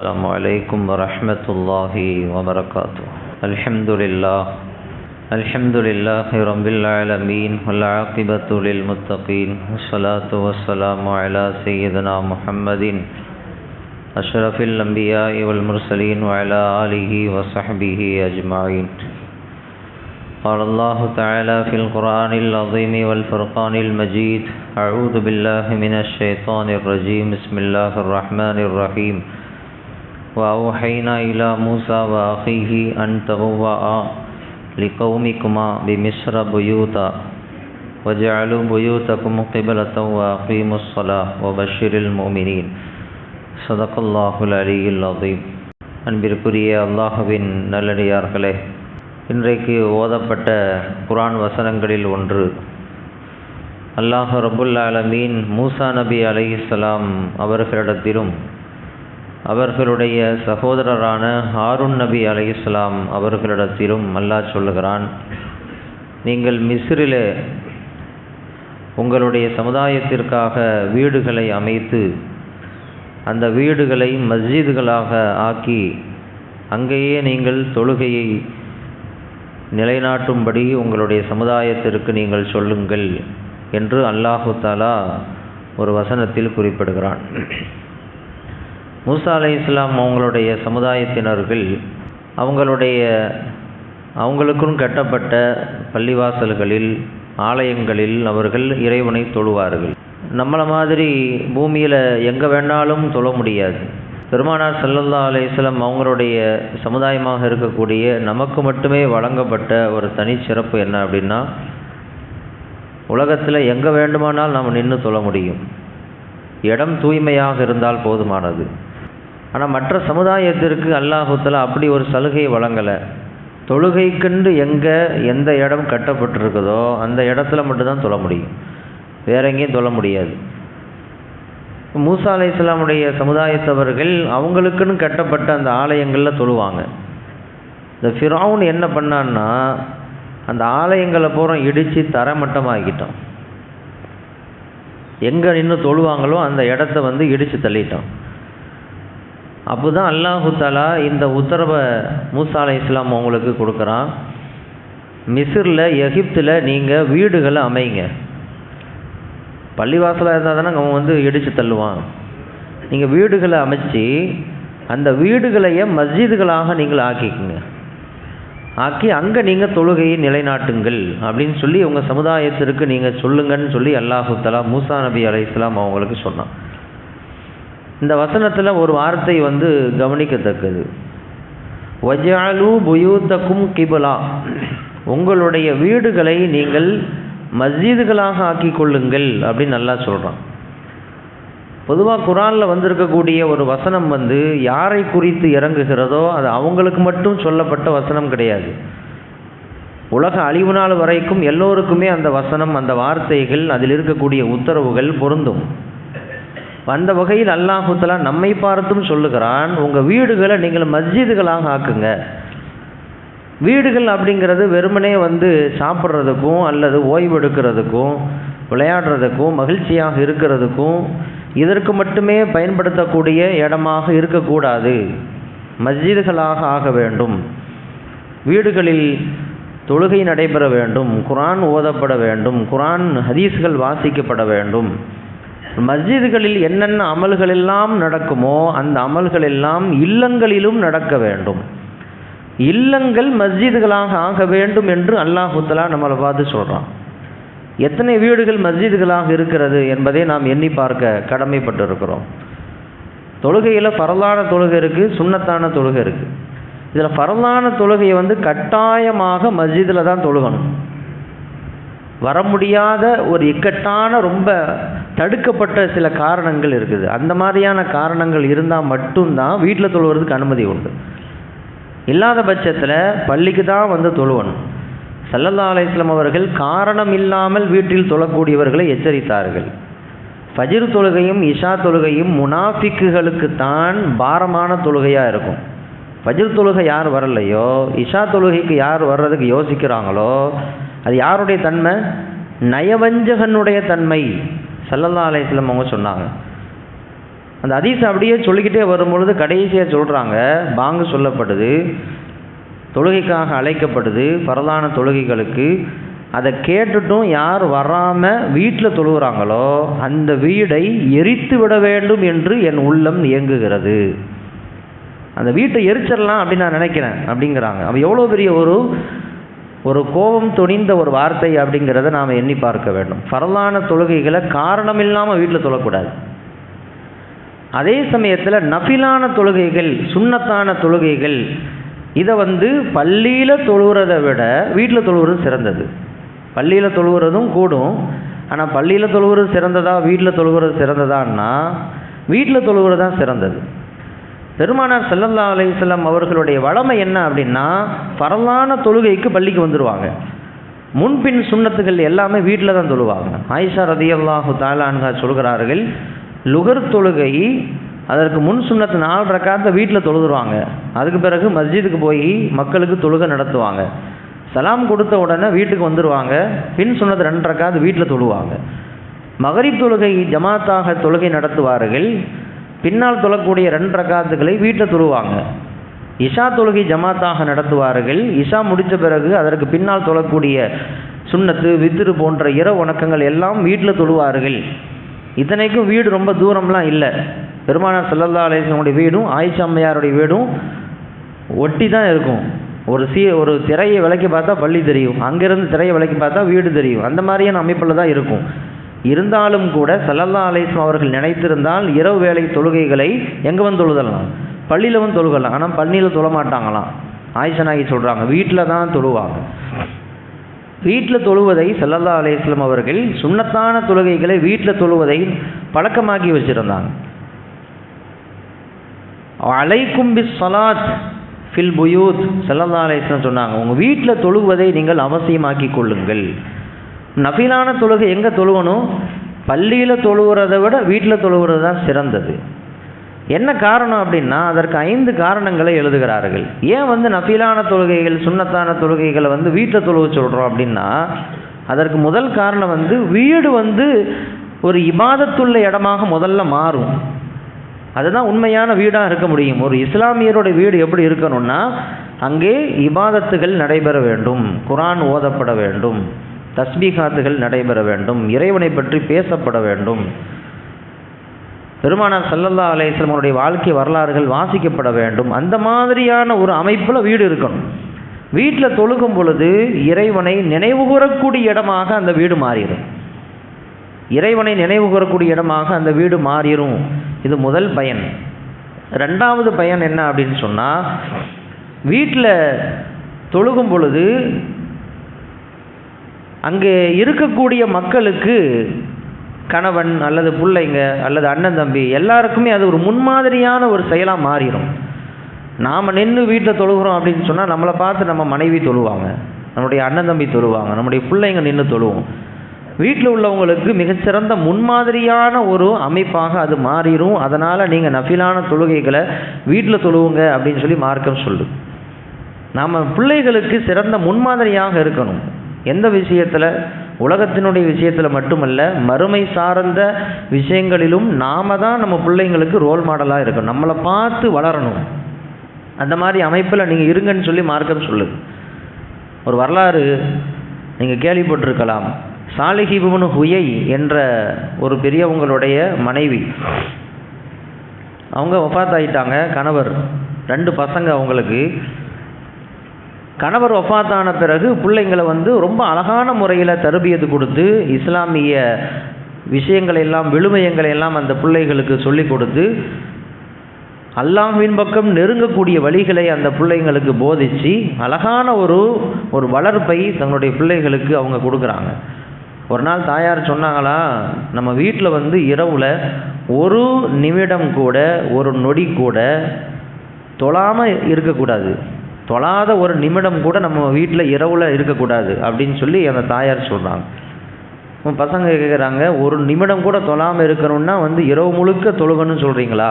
السلام علیکم ورحمۃ اللہ وبرکاتہ الحمد للہ الحمد للہ رب العالمین العاقبۃ للمتقین وصلاۃ والسلام علی سیدنا محمد اشرف الانبیاء والمرسلین وعلی آلہ وصحبہ اجمعین قال اللہ تعالى فی القرآن العظیم والفرقان المجید اعوذ باللہ من الشیطان الرجیم بسم اللہ الرحمن الرحیم وأوحينا إلى موسى وأخيه أن تبوأ لقومكما بمصر بيوتا وجعلوا بيوتكم قبلة وأقيموا الصلاة وبشر المؤمنين صدق الله العلي العظيم அன்பிற்குரிய அல்லாஹுவின் நல்லடியார்களே இன்றைக்கு ஓதப்பட்ட குரான் வசனங்களில் ஒன்று அல்லாஹ் ரபுல் ஆலமீன் மூசா நபி அலைஹிஸ்ஸலாம் அவர்களிடத்திலும் அவர்களுடைய சகோதரரான ஹாருன் நபி அலைஹிஸ்லாம் அவர்களிடத்திலும் அல்லாஹ் சொல்லுகிறான் நீங்கள் மிஸ்ரிலே உங்களுடைய சமுதாயத்திற்காக வீடுகளை அமைத்து அந்த வீடுகளை மஸ்ஜிதுகளாக ஆக்கி அங்கேயே நீங்கள் தொழுகையை நிலைநாட்டும்படி உங்களுடைய சமுதாயத்திற்கு நீங்கள் சொல்லுங்கள் என்று அல்லாஹு தாலா ஒரு வசனத்தில் குறிப்பிடுகிறான். மூசா அலை இஸ்லாம் அவங்களுடைய சமுதாயத்தினர்கள் அவங்களுடைய அவங்களுக்கும் கட்டப்பட்ட பள்ளிவாசல்களில் ஆலயங்களில் அவர்கள் இறைவனை தொழுவார்கள். நம்மளை மாதிரி பூமியில் எங்கே வேணாலும் தொழ முடியாது. பெருமானார் சல்லல்லா அலையம் அவங்களுடைய சமுதாயமாக இருக்கக்கூடிய நமக்கு மட்டுமே வழங்கப்பட்ட ஒரு தனிச்சிறப்பு என்ன அப்படின்னா உலகத்தில் எங்கே வேண்டுமானால் நாம் நின்று தொழ முடியும். இடம் தூய்மையாக இருந்தால் போதுமானது. ஆனால் மற்ற சமுதாயத்திற்கு அல்லாஹுத்தலா அப்படி ஒரு சலுகையை வழங்கலை. தொழுகைக்கண்டு எங்கே எந்த இடம் கட்டப்பட்டிருக்குதோ அந்த இடத்துல மட்டும்தான் தொழ முடியும். வேற எங்கேயும் தொழ முடியாது. மூசா அலை இஸ்லாமுடைய சமுதாயத்தவர்கள் அவங்களுக்குன்னு கட்டப்பட்ட அந்த ஆலயங்களில் தொழுவாங்க. இந்த ஃபிரௌன் என்ன பண்ணான்னா அந்த ஆலயங்களை பூரா இடித்து தரமட்டமாகிட்டோம் எங்கே நின்று தொழுவாங்களோ அந்த இடத்த வந்து இடித்து தள்ளிட்டோம் அப்போ தான் அல்லாஹு தாலா இந்த உத்தரவை மூசா அலை இஸ்லாம் அவங்களுக்கு கொடுக்குறான். மிசிரில் எகிப்தில் நீங்கள் வீடுகளை அமைங்க. பள்ளிவாசலாக இருந்தால் தானே அவன் வந்து இடித்து தள்ளுவான் நீங்கள் வீடுகளை அமைச்சு அந்த வீடுகளையே மஸ்ஜிதுகளாக நீங்கள் ஆக்கிக்குங்க. ஆக்கி அங்கே நீங்கள் தொழுகையை நிலைநாட்டுங்கள் அப்படின்னு சொல்லி உங்கள் சமுதாயத்திற்கு நீங்கள் சொல்லுங்கன்னு சொல்லி அல்லாஹு தலா மூசா நபி அலை இஸ்லாம் அவங்களுக்கு சொன்னான். இந்த வசனத்தில் ஒரு வார்த்தை வந்து கவனிக்கத்தக்கது. வஜாலு புயூத்தக்கும் கிபலா. உங்களுடைய வீடுகளை நீங்கள் மஸ்ஜிதுகளாக ஆக்கி கொள்ளுங்கள் அப்படின்னு நல்லா சொல்கிறான் பொதுவாக குரானில் வந்திருக்கக்கூடிய ஒரு வசனம் வந்து யாரை குறித்து இறங்குகிறதோ அது அவங்களுக்கு மட்டும் சொல்லப்பட்ட வசனம் கிடையாது. உலக அழிவு நாள் வரைக்கும் எல்லோருக்குமே அந்த வசனம் அந்த வார்த்தைகள் அதில் இருக்கக்கூடிய உத்தரவுகள் பொருந்தும். அந்த வகையில் அல்லாஹுத்தலா நம்மை பார்த்தும் சொல்லுகிறான் உங்கள் வீடுகளை நீங்கள் மஸ்ஜிதுகளாக ஆக்குங்க. வீடுகள் அப்படிங்கிறது வெறுமனே வந்து சாப்பிட்றதுக்கும் அல்லது ஓய்வெடுக்கிறதுக்கும் விளையாடுறதுக்கும் மகிழ்ச்சியாக இருக்கிறதுக்கும் இதற்கு மட்டுமே பயன்படுத்தக்கூடிய இடமாக இருக்கக்கூடாது. மஸ்ஜிதுகளாக ஆக வேண்டும். வீடுகளில் தொழுகை நடைபெற வேண்டும் குரான் ஓதப்பட வேண்டும் குரான் ஹதீஸ்கள் வாசிக்கப்பட வேண்டும். மஸ்ஜிதுகளில் என்னென்ன அமல்கள் எல்லாம் நடக்குமோ அந்த அமல்கள் எல்லாம் இல்லங்களிலும் நடக்க வேண்டும். இல்லங்கள் மஸ்ஜிதுகளாக ஆக வேண்டும் என்று அல்லாஹுத்தலா நம்மளை பார்த்து சொல்கிறான் எத்தனை வீடுகள் மஸ்ஜிதுகளாக இருக்கிறது என்பதை நாம் எண்ணி பார்க்க கடமைப்பட்டு இருக்கிறோம் தொழுகையில் பரலான தொழுகை இருக்குது சுண்ணத்தான தொழுகை இருக்குது இதில் பரலான தொழுகையை வந்து கட்டாயமாக மஸ்ஜிதில் தான் தொழுகணும். வர முடியாத ஒரு இக்கட்டான ரொம்ப தடுக்கப்பட்ட சில காரணங்கள் இருக்குது. அந்த மாதிரியான காரணங்கள் இருந்தால் மட்டும்தான் வீட்டில் தொழுவதுக்கு அனுமதி உண்டு. இல்லாத பட்சத்தில் பள்ளிக்கு தான் வந்து தொழுவணும். சல்லல்லா அலையம் அவர்கள் காரணம் இல்லாமல் வீட்டில் தொழக்கூடியவர்களை எச்சரித்தார்கள். ஃபஜிர் தொழுகையும் இஷா தொழுகையும் முனாஃபிக்குகளுக்கு தான் பாரமான தொழுகையாக இருக்கும். ஃபஜிர் தொழுகை யார் வரலையோ இஷா தொழுகைக்கு யார் வர்றதுக்கு யோசிக்கிறாங்களோ அது யாருடைய தன்மை? நயவஞ்சகனுடைய தன்மை. சல்லல்லா அலையம் அவங்க சொன்னாங்க. அந்த அதீஸ் அப்படியே சொல்லிக்கிட்டே வரும்பொழுது கடைசியாக சொல்கிறாங்க பாங்கு சொல்லப்படுது தொழுகைக்காக அழைக்கப்படுது பரதான தொழுகைகளுக்கு அதை கேட்டுட்டும் யார் வராமல் வீட்டில் தொழுகிறாங்களோ அந்த வீடை எரித்து விட வேண்டும் என்று என் உள்ளம் இயங்குகிறது. அந்த வீட்டை எரிச்சிடலாம் அப்படின்னு நான் நினைக்கிறேன் அப்படிங்கிறாங்க. அவன் எவ்வளோ பெரிய ஒரு ஒரு கோபம் துணிந்த ஒரு வார்த்தை அப்படிங்கிறத நாம் எண்ணி பார்க்க வேண்டும். பரவான தொழுகைகளை காரணம் இல்லாமல் வீட்டில் தொழக்கூடாது அதே சமயத்தில் நபிலான தொழுகைகள் சுண்ணத்தான தொழுகைகள் இதை வந்து பள்ளியில் தொழுகிறதை விட வீட்டில் தொழுகிறது சிறந்தது. பள்ளியில் தொழுகிறதும் கூடும். ஆனால் பள்ளியில் தொழுகிறது சிறந்ததா வீட்டில் தொழுகிறது சிறந்ததான்னா வீட்டில் தொழுகிறது தான் சிறந்தது. பெருமானார் செல்லல்லா அலையம் அவர்களுடைய வளமை என்ன அப்படின்னா பரவான தொழுகைக்கு பள்ளிக்கு வந்துடுவாங்க முன்பின் சுண்ணத்துகள் எல்லாமே வீட்டில் தான் தொழுவாங்க. ஆயிஷா ரதியல்லாஹு தாலான்கா சொல்கிறார்கள் லுகர் தொழுகை அதற்கு முன் சுண்ணத்து நாலு ரக்காத்த வீட்டில் தொழுதுருவாங்க. அதுக்கு பிறகு மஸ்ஜிதுக்கு போய் மக்களுக்கு தொழுகை நடத்துவாங்க. சலாம் கொடுத்த உடனே வீட்டுக்கு வந்துடுவாங்க பின் சுண்ணத்து ரெண்டு ரக்காத்து வீட்டில் தொழுவாங்க. மகரிப் தொழுகை ஜமாத்தாக தொழுகை நடத்துவார்கள். பின்னால் தொழக்கூடிய ரெண்டு ரக்காத்துக்களை வீட்டில் தொழுவாங்க. இஷா தொழுகை ஜமாத்தாக நடத்துவார்கள். இஷா முடித்த பிறகு அதற்கு பின்னால் தொழக்கூடிய சுண்ணத்து வித்திரு போன்ற இர வணக்கங்கள் எல்லாம் வீட்டில் தொழுவார்கள். இத்தனைக்கும் வீடு ரொம்ப தூரம்லாம் இல்லை. பெருமானார் சல்லல்லா அலேசனுடைய வீடும் ஆயிஷா அம்மையாருடைய வீடும் ஒட்டி தான் இருக்கும். ஒரு சீ ஒரு திரையை விலைக்கு பார்த்தா பள்ளி தெரியும். அங்கேருந்து திரையை விலைக்கு பார்த்தா வீடு தெரியும். அந்த மாதிரியான அமைப்பில் தான் இருக்கும். இருந்தாலும் கூட சல்லல்லா அலேஸ்லம் அவர்கள் நினைத்திருந்தால் இரவு வேலை தொழுகைகளை எங்கே வந்து தொழுதலாம்? பள்ளியில் வந்து தொழுகலாம். ஆனால் பள்ளியில் தொழ மாட்டாங்களாம். ஆயிஷனாகி சொல்கிறாங்க வீட்டில் தான் தொழுவாங்க. வீட்டில் தொழுவதை சல்லல்லா அலேஸ்லம் அவர்கள் சுண்ணத்தான தொழுகைகளை வீட்டில் தொழுவதை பழக்கமாக்கி வச்சுருந்தாங்க. அலைக்கும் பி சலாத் ஃபில் புயூத் சல்லல்லா அலேஸ்லம் சொன்னாங்க. உங்கள் வீட்டில் தொழுவதை நீங்கள் அவசியமாக்கி கொள்ளுங்கள். நஃபிலான தொழுகை எங்கே தொழுவணும் பள்ளியில் தொழுகிறத விட வீட்டில் தொழுகிறது தான் சிறந்தது. என்ன காரணம் அப்படின்னா அதற்கு ஐந்து காரணங்களை எழுதுகிறார்கள். ஏன் வந்து நஃபிலான தொழுகைகள் சுண்ணத்தான தொழுகைகளை வந்து வீட்டில் தொழுக சொல்கிறோம் அப்படின்னா அதற்கு முதல் காரணம் வந்து வீடு வந்து ஒரு இபாதத்துள்ள இடமாக முதல்ல மாறும். அதுதான் உண்மையான வீடாக இருக்க முடியும். ஒரு இஸ்லாமியருடைய வீடு எப்படி இருக்கணும்னா அங்கே இபாதத்துகள் நடைபெற வேண்டும். குரான் ஓதப்பட வேண்டும். தஸ்பீகாத்துகள் நடைபெற வேண்டும் இறைவனை பற்றி பேசப்பட வேண்டும். பெருமானார் சல்லல்லா அலேஸ்லமனுடைய வாழ்க்கை வரலாறுகள் வாசிக்கப்பட வேண்டும். அந்த மாதிரியான ஒரு அமைப்பில் வீடு இருக்கணும். வீட்டில் தொழுகும் பொழுது இறைவனை நினைவு கூறக்கூடிய இடமாக அந்த வீடு மாறிடும். இறைவனை நினைவு கூறக்கூடிய இடமாக அந்த வீடு மாறிடும். இது முதல் பயன். ரெண்டாவது பயன் என்ன அப்படின்னு சொன்னால் வீட்டில் தொழுகும் பொழுது அங்கே இருக்கக்கூடிய மக்களுக்கு கணவன் அல்லது பிள்ளைங்க அல்லது அண்ணன் தம்பி எல்லாருக்குமே அது ஒரு முன்மாதிரியான ஒரு செயலாக மாறிடும் நாம் நின்று வீட்டில் தொழுகிறோம் அப்படின்னு சொன்னால் நம்மளை பார்த்து நம்ம மனைவி தொழுவாங்க நம்முடைய அண்ணன் தம்பி தொழுவாங்க நம்முடைய பிள்ளைங்க நின்று தொழுவோம். வீட்டில் உள்ளவங்களுக்கு மிகச்சிறந்த முன்மாதிரியான ஒரு அமைப்பாக அது மாறிடும் அதனால் நீங்கள் நஃபிலான தொழுகைகளை வீட்டில் தொழுவுங்க அப்படின்னு சொல்லி மார்க்கம் சொல்லு நாம் பிள்ளைகளுக்கு சிறந்த முன்மாதிரியாக இருக்கணும். எந்த விஷயத்தில்? உலகத்தினுடைய விஷயத்தில் மட்டுமல்ல மறுமை சார்ந்த விஷயங்களிலும் நாம தான் நம்ம பிள்ளைங்களுக்கு ரோல் மாடலாக இருக்கணும். நம்மளை பார்த்து வளரணும். அந்த மாதிரி அமைப்பில் நீங்கள் இருங்கன்னு சொல்லி மார்க்கம் சொல்லுது. ஒரு வரலாறு நீங்கள் கேள்விப்பட்டிருக்கலாம். சாலிஹிபுன் ஹுயை என்ற ஒரு பெரியவங்களுடைய மனைவி. அவங்க ஒஃபாத் கணவர். ரெண்டு பசங்க அவங்களுக்கு. கணவர் ஒஃபாத்தான பிறகு பிள்ளைங்களை வந்து ரொம்ப அழகான முறையில் தருபியது கொடுத்து இஸ்லாமிய விஷயங்களை எல்லாம் விழுமயங்களை எல்லாம் அந்த பிள்ளைகளுக்கு சொல்லி கொடுத்து அல்லாஹ்வின் பக்கம் நெருங்கக்கூடிய வழிகளை அந்த பிள்ளைங்களுக்கு போதித்து அழகான ஒரு ஒரு வளர்ப்பை தங்களுடைய பிள்ளைகளுக்கு அவங்க கொடுக்குறாங்க. ஒரு நாள் தாயார் சொன்னாங்களா நம்ம வீட்டில் வந்து இரவில் ஒரு நிமிடம் கூட ஒரு நொடி கூட தொழாமல் இருக்கக்கூடாது. தொழாத ஒரு நிமிடம் கூட நம்ம வீட்டில் இரவில் இருக்கக்கூடாது அப்படின்னு சொல்லி அந்த தாயார் சொல்கிறாங்க பசங்க கேட்குறாங்க ஒரு நிமிடம் கூட தொழாமல் இருக்கணும்னா வந்து இரவு முழுக்க தொழுகணும்னு சொல்கிறீங்களா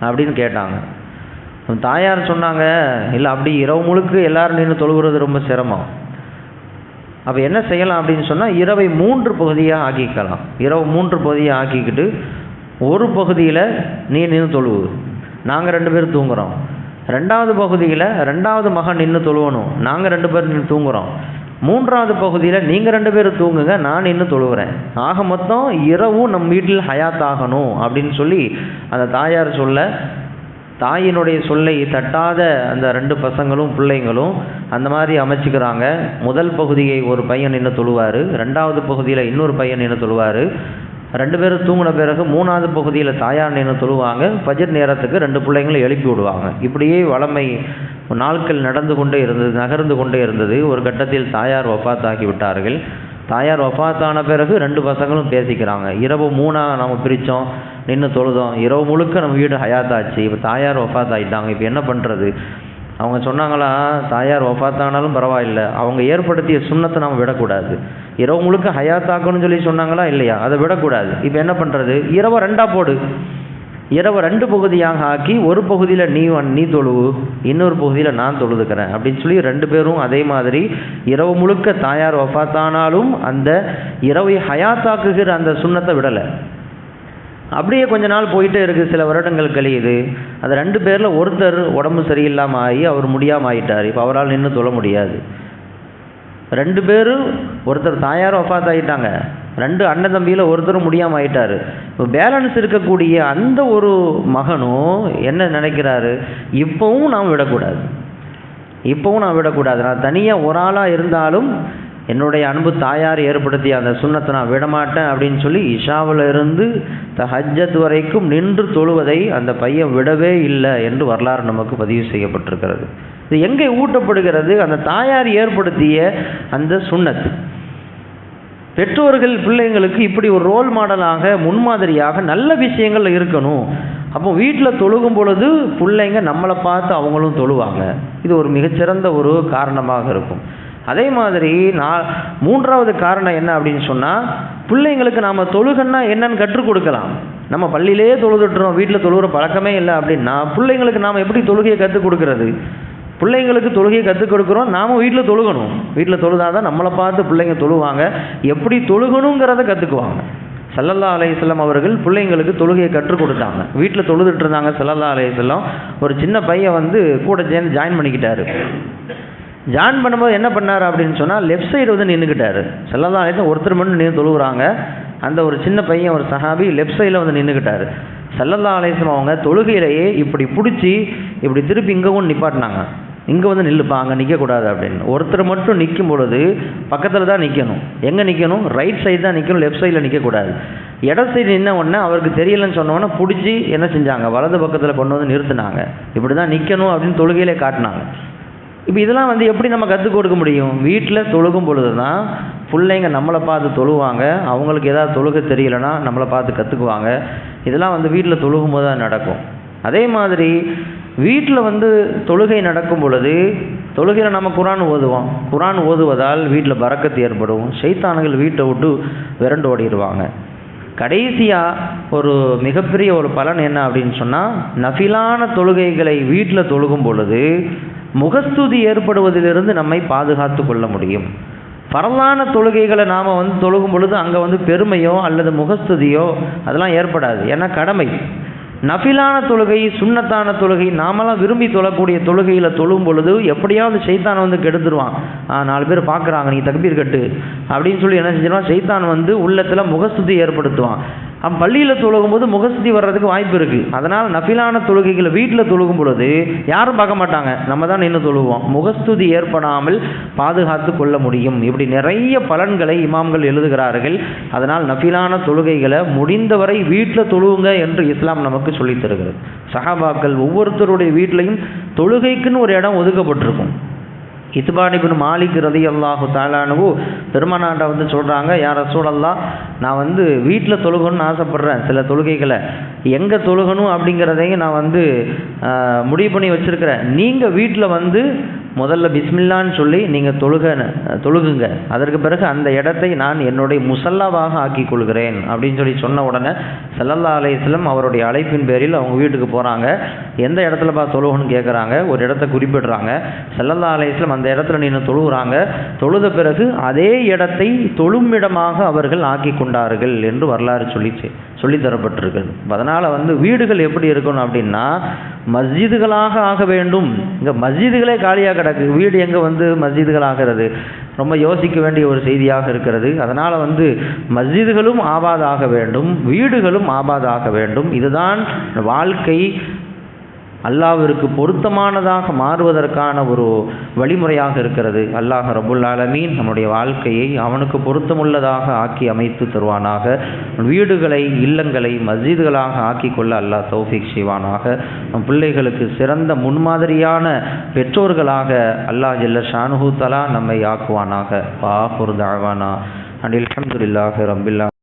அப்படின்னு கேட்டாங்க. தாயார் சொன்னாங்க இல்லை அப்படி இரவு முழுக்க எல்லாரும் நின்று தொழுகிறது ரொம்ப சிரமம். அப்போ என்ன செய்யலாம்? அப்படின்னு சொன்னால் இரவை மூன்று பகுதியாக ஆக்கிக்கலாம். இரவு மூன்று பகுதியாக ஆக்கிக்கிட்டு ஒரு பகுதியில் நீ நின்று தொழுவு. நாங்கள் ரெண்டு பேரும் தூங்குறோம். ரெண்டாவது பகுதியில் ரெண்டாவது மகன் நின்று தொழுவணும். நாங்கள் ரெண்டு பேரும் நின்று தூங்குறோம். மூன்றாவது பகுதியில் நீங்கள் ரெண்டு பேரும் தூங்குங்க நான் நின்று தொழுகிறேன் ஆக மொத்தம் இரவும் நம் வீட்டில் ஹயாத் ஆகணும் அப்படின்னு சொல்லி அந்த தாயார் சொல்ல தாயினுடைய சொல்லை தட்டாத அந்த ரெண்டு பசங்களும் பிள்ளைங்களும் அந்த மாதிரி அமைச்சுக்கிறாங்க. முதல் பகுதியை ஒரு பையன் நின்று தொழுவார் ரெண்டாவது பகுதியில் இன்னொரு பையன் நின்று தொழுவார். ரெண்டு பேரும் தூங்கின பிறகு மூணாவது பகுதியில் தாயார் நின்று தொழுவாங்க. பஜர் நேரத்துக்கு ரெண்டு பிள்ளைங்களை எழுப்பி விடுவாங்க. இப்படியே வளமை நாட்கள் நடந்து கொண்டே இருந்தது நகர்ந்து கொண்டே இருந்தது. ஒரு கட்டத்தில் தாயார் ஒப்பாத்தாக்கி விட்டார்கள். தாயார் ஒப்பாத்தான பிறகு ரெண்டு பசங்களும் பேசிக்கிறாங்க. இரவு மூணாக நம்ம பிரித்தோம் நின்று தொழுதோம். இரவு முழுக்க நம்ம வீடு ஹயாத்தாச்சு. இப்போ தாயார் ஒப்பாத்தாகிட்டாங்க இப்போ என்ன பண்ணுறது அவங்க சொன்னாங்களா தாயார் ஒப்பாத்தானாலும் பரவாயில்லை. அவங்க ஏற்படுத்திய சுண்ணத்தை நம்ம விடக்கூடாது. இரவு முழுக்க ஹயாத்தாக்கணும்னு சொல்லி சொன்னாங்களா? இல்லையா? அதை விடக்கூடாது. இப்போ என்ன பண்ணுறது இரவை ரெண்டாக போடு. இரவை ரெண்டு பகுதியாக ஆக்கி ஒரு பகுதியில் நீ நீ தொழுவு இன்னொரு பகுதியில் நான் தொழுதுக்கிறேன் அப்படின்னு சொல்லி ரெண்டு பேரும் அதே மாதிரி இரவு முழுக்க தாயார் வஃபாத்தானாலும் அந்த இரவை ஹயாத்தாக்குகிற அந்த சுண்ணத்தை விடலை. அப்படியே கொஞ்ச நாள் போயிட்டே இருக்குது சில வருடங்கள் கழியுது. அந்த ரெண்டு பேரில் ஒருத்தர் உடம்பு சரியில்லாமல் ஆகி அவர் முடியாமல் ஆகிட்டார் இப்போ அவரால் நின்று தொழ முடியாது. ரெண்டு பேரும் ஒருத்தர் தாயார் ஒஃபாத் ஆகிட்டாங்க ரெண்டு அண்ணன் தம்பியில் ஒருத்தரும் முடியாமல் ஆயிட்டார். இப்போ பேலன்ஸ் இருக்கக்கூடிய அந்த ஒரு மகனும் என்ன நினைக்கிறாரு? இப்போவும் நாம் விடக்கூடாது. இப்போவும் நான் விடக்கூடாது. நான் தனியாக ஒரு ஆளாக இருந்தாலும் என்னுடைய அன்பு தாயார் ஏற்படுத்திய அந்த சுண்ணத்தை நான் விடமாட்டேன் அப்படின்னு சொல்லி இஷாவில் இருந்து ஹஜ்ஜத் வரைக்கும் நின்று தொழுவதை அந்த பையன் விடவே இல்லை என்று வரலாறு நமக்கு பதிவு செய்யப்பட்டிருக்கிறது. இது எங்கே ஊட்டப்படுகிறது? அந்த தாயார் ஏற்படுத்திய அந்த சுண்ணத் பெற்றோர்கள் பிள்ளைங்களுக்கு இப்படி ஒரு ரோல் மாடலாக முன்மாதிரியாக நல்ல விஷயங்கள் இருக்கணும். அப்போ வீட்டில் தொழுகும் பொழுது பிள்ளைங்க நம்மளை பார்த்து அவங்களும் தொழுவாங்க. இது ஒரு மிகச்சிறந்த ஒரு காரணமாக இருக்கும். அதே மாதிரி நான் மூன்றாவது காரணம் என்ன அப்படின்னு சொன்னால் பிள்ளைங்களுக்கு நாம் தொழுகன்னா என்னன்னு கற்றுக் கொடுக்கலாம். நம்ம பள்ளியிலேயே தொழுதுட்டுறோம் வீட்டில் தொழுகிற பழக்கமே இல்லை அப்படின்னா பிள்ளைங்களுக்கு நாம் எப்படி தொழுகையை கற்றுக் கொடுக்கறது? பிள்ளைங்களுக்கு தொழுகையை கற்றுக் கொடுக்குறோம் நாம வீட்டில் தொழுகணும். வீட்டில் தொழுதாதான் நம்மளை பார்த்து பிள்ளைங்க தொழுவாங்க. எப்படி தொழுகணுங்கிறத கற்றுக்குவாங்க சல்லல்லா அலையம் அவர்கள் பிள்ளைங்களுக்கு தொழுகையை கற்றுக் கொடுத்தாங்க. வீட்டில் தொழுதுட்டு இருந்தாங்க சல்லல்லா அலையம் ஒரு சின்ன பையன் வந்து கூட சேர்ந்து ஜாயின் பண்ணிக்கிட்டாரு. ஜாயின் பண்ணும்போது என்ன பண்ணார் அப்படின்னு சொன்னால் லெஃப்ட் சைடு வந்து நின்றுக்கிட்டாரு செல்லதான் அலையம் ஒருத்தர் மட்டும் நின்று தொழுகிறாங்க அந்த ஒரு சின்ன பையன் ஒரு சஹாபி லெஃப்ட் சைடில் வந்து நின்றுக்கிட்டாரு சல்லல்லா அலையம் அவங்க தொழுகையிலேயே இப்படி பிடிச்சி இப்படி திருப்பி இங்கே கொண்டு நிப்பாட்டினாங்க. இங்கே வந்து நில்லுப்பா அங்கே நிற்கக்கூடாது அப்படின்னு. ஒருத்தர் மட்டும் நிற்கும் பொழுது பக்கத்தில் தான் நிற்கணும் எங்கே நிற்கணும் ரைட் சைடு தான் நிற்கணும் லெஃப்ட் சைடில் நிற்கக்கூடாது இட சைடு நின்ன உடனே அவருக்கு தெரியலன்னு சொன்னோன்னே பிடிச்சி என்ன செஞ்சாங்க? வலது பக்கத்தில் கொண்டு வந்து நிறுத்தினாங்க. இப்படி தான் நிற்கணும் அப்படின்னு தொழுகையிலே காட்டினாங்க. இப்போ இதெல்லாம் வந்து எப்படி நம்ம கற்றுக் கொடுக்க முடியும்? வீட்டில் தொழுகும் பொழுது தான் பிள்ளைங்க நம்மளை பார்த்து தொழுவாங்க. அவங்களுக்கு ஏதாவது தொழுக தெரியலைன்னா நம்மளை பார்த்து கற்றுக்குவாங்க இதெல்லாம் வந்து வீட்டில் தொழுகும் போது தான் நடக்கும். அதே மாதிரி வீட்டில் வந்து தொழுகை நடக்கும் பொழுது தொழுகையில் நம்ம குரான் ஓதுவோம். குரான் ஓதுவதால் வீட்டில் பறக்கத்து ஏற்படும். சைத்தானுகள் வீட்டை விட்டு விரண்டு ஓடிடுவாங்க. கடைசியாக ஒரு மிகப்பெரிய ஒரு பலன் என்ன அப்படின்னு சொன்னால் நஃபிலான தொழுகைகளை வீட்டில் தொழுகும் பொழுது முகஸ்துதி ஏற்படுவதிலிருந்து நம்மை பாதுகாத்து கொள்ள முடியும். பரவான தொழுகைகளை நாம் வந்து தொழுகும் பொழுது அங்கே வந்து பெருமையோ அல்லது முகஸ்துதியோ அதெல்லாம் ஏற்படாது. ஏன்னா கடமை. நஃபிலான தொழுகை சுண்ணத்தான தொழுகை நாமெல்லாம் விரும்பி தொழக்கூடிய தொழுகையில் தொழும் பொழுது எப்படியாவது சைத்தான் வந்து கெடுத்துருவான். நாலு பேர் பார்க்குறாங்க நீ தக்பீர் கட்டு. அப்படின்னு சொல்லி என்ன செஞ்சிருவான்? சைத்தான் வந்து உள்ளத்தில் முகஸ்துதி ஏற்படுத்துவான். அவன் பள்ளியில் தொழுகும் போது முகஸ்தி வர்றதுக்கு வாய்ப்பு இருக்குது அதனால் நஃபிலான தொழுகைகளை வீட்டில் தொழுகும் பொழுது யாரும் பார்க்க மாட்டாங்க. நம்ம தான் நின்று தொழுவோம். முகஸ்துதி ஏற்படாமல் பாதுகாத்து கொள்ள முடியும். இப்படி நிறைய பலன்களை இமாம்கள் எழுதுகிறார்கள். அதனால் நஃபிலான தொழுகைகளை முடிந்தவரை வீட்டில் தொழுவுங்க என்று இஸ்லாம் நமக்கு சொல்லித் தருகிறது. சஹாபாக்கள் ஒவ்வொருத்தருடைய வீட்லையும் தொழுகைக்குன்னு ஒரு இடம் ஒதுக்கப்பட்டிருக்கும். இத்துபானிபின் மாலிக் ரதி அல்லாஹு தாலானு பெருமானாண்ட வந்து சொல்கிறாங்க யார் சூழல்லாம் நான் வந்து வீட்டில் தொழுகணும்னு ஆசைப்பட்றேன் சில தொழுகைகளை. எங்கே தொழுகணும் அப்படிங்கிறதையும் நான் வந்து முடிவு பண்ணி வச்சுருக்கிறேன். நீங்கள் வீட்டில் வந்து முதல்ல பிஸ்மில்லான்னு சொல்லி நீங்கள் தொழுக தொழுகுங்க. அதற்கு பிறகு அந்த இடத்தை நான் என்னுடைய முசல்லாவாக ஆக்கிக் கொள்கிறேன் அப்படின்னு சொல்லி சொன்ன உடனே செல்லல்லா அலையம் அவருடைய அழைப்பின் பேரில் அவங்க வீட்டுக்கு போகிறாங்க எந்த இடத்துல பா தொழுகணும்னு கேட்குறாங்க ஒரு இடத்த குறிப்பிடுறாங்க. செல்லல்லா அலையம் அந்த இடத்துல நின்று தொழுகிறாங்க. தொழுத பிறகு அதே இடத்தை தொழுமிடமாக அவர்கள் ஆக்கி கொண்டார்கள் என்று வரலாறு சொல்லிச்சு சொல்லி அதனால் வந்து வீடுகள் எப்படி இருக்கணும் அப்படின்னா மஸ்ஜிதுகளாக ஆக வேண்டும். இங்கே மஸ்ஜிதுகளே காலியாக கிடக்கு. வீடு எங்கே வந்து மஸ்ஜிதுகள் ஆகிறது ரொம்ப யோசிக்க வேண்டிய ஒரு செய்தியாக இருக்கிறது. அதனால் வந்து மஸ்ஜிதுகளும் ஆபாதாக வேண்டும் வீடுகளும் ஆபாதாக வேண்டும். இதுதான் வாழ்க்கை அல்லாவிற்கு பொருத்தமானதாக மாறுவதற்கான ஒரு வழிமுறையாக இருக்கிறது. அல்லாஹ் ரபுல் ஆலமீன் நம்முடைய வாழ்க்கையை அவனுக்கு பொருத்தமுள்ளதாக ஆக்கி அமைத்து தருவானாக. வீடுகளை இல்லங்களை மஸ்ஜிதுகளாக ஆக்கி கொள்ள அல்லாஹ் தௌஃபிக் செய்வானாக. நம் பிள்ளைகளுக்கு சிறந்த முன்மாதிரியான பெற்றோர்களாக அல்லாஹ் ஜல்ல ஷானுஹூ தலா நம்மை ஆக்குவானாக. பாபுர் தாவானா அண்ட் அஹமதுல்லாஹ் ரபில்லா